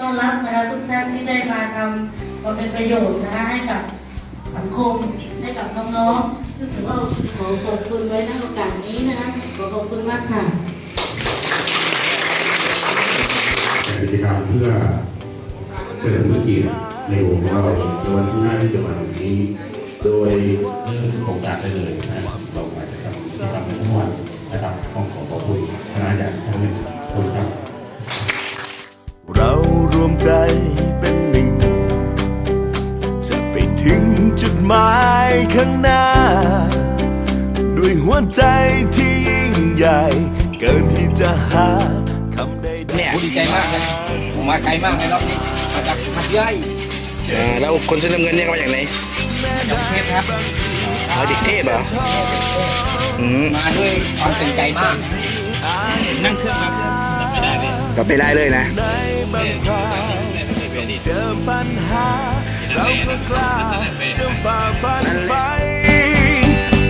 ก็รับนะคะทุกท่านที่ได้มาทำมาเป็นประโยชน์นะคะให้กับสังคมให้กับน้องๆซึ่งถือว่าขอขอบคุณไว้ในโอกาสนี้นะคะขอขอบคุณมากค่ะกิจกรรมเพื่อเฉลิมพระเกียรติในหลวงของเราในวันที่5ที่จะมาถึงนี้ โดยเริ่มโครงการได้เลย จุดหมายข้างหน้า ด้วยหัวใจที่ยิ่งใหญ่ เกินที่จะหาคำใดๆเนี่ยดีใจมากเลยผมมาไกลมากในรอบนี้มาจากหัดใหญ่อ่าแล้วคนเสื้อน้ำเงินเนี่ยเขามาจากไหนจากเทพครับมาจากเทพเหรออืมมาด้วยความเต็มใจมาก นั่งเครื่องมาไม่ได้เลยก็ไปได้เลยนะในบางคราวเจอปัญหา เราก็กล้าจะฝ่าฟันไป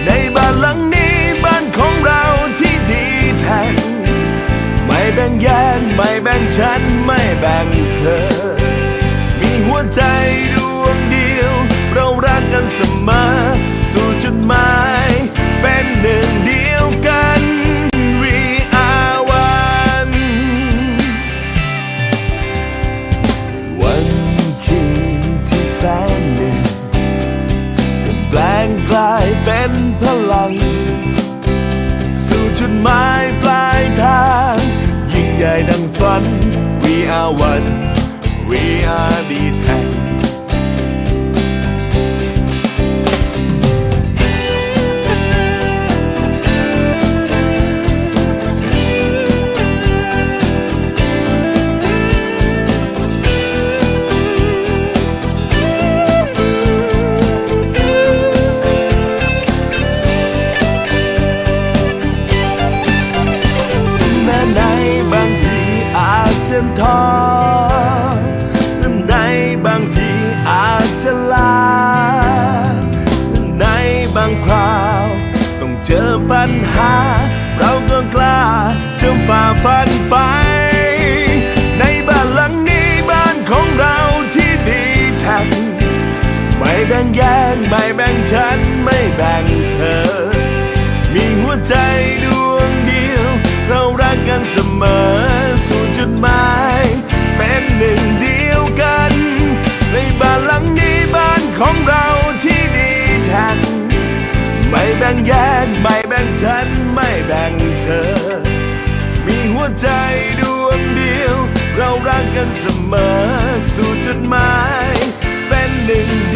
ในบ้านหลังนี้บ้านของเราที่ดีแท้ไม่แบ่งแยกไม่แบ่งฉันไม่แบ่งเธอ มีหัวใจ เป็นพลัง สู่จุดหมายปลายทาง ยิ่งใหญ่ดังฝัน We are one อาจจะท้อและในบางทีอาจจะลาและในบางคราว ต้องเจอปัญหา เราก็กล้าจะฝ่าฟันไป ในบ้านหลังนี้บ้านของเราที่ดีแท้ไม่แบ่งแยกไม่แบ่งฉันไม่แบ่งเธอ มีหัวใจดวงเดียว เรารักกันเสมอ ของเราที่ดีแท้ไม่แบ่งแยกไม่แบ่งฉัน ไม่แบ่งเธอ มีหัวใจดวงเดียว เรารักกันเสมอ สู่จุดหมาย เป็นหนึ่งเ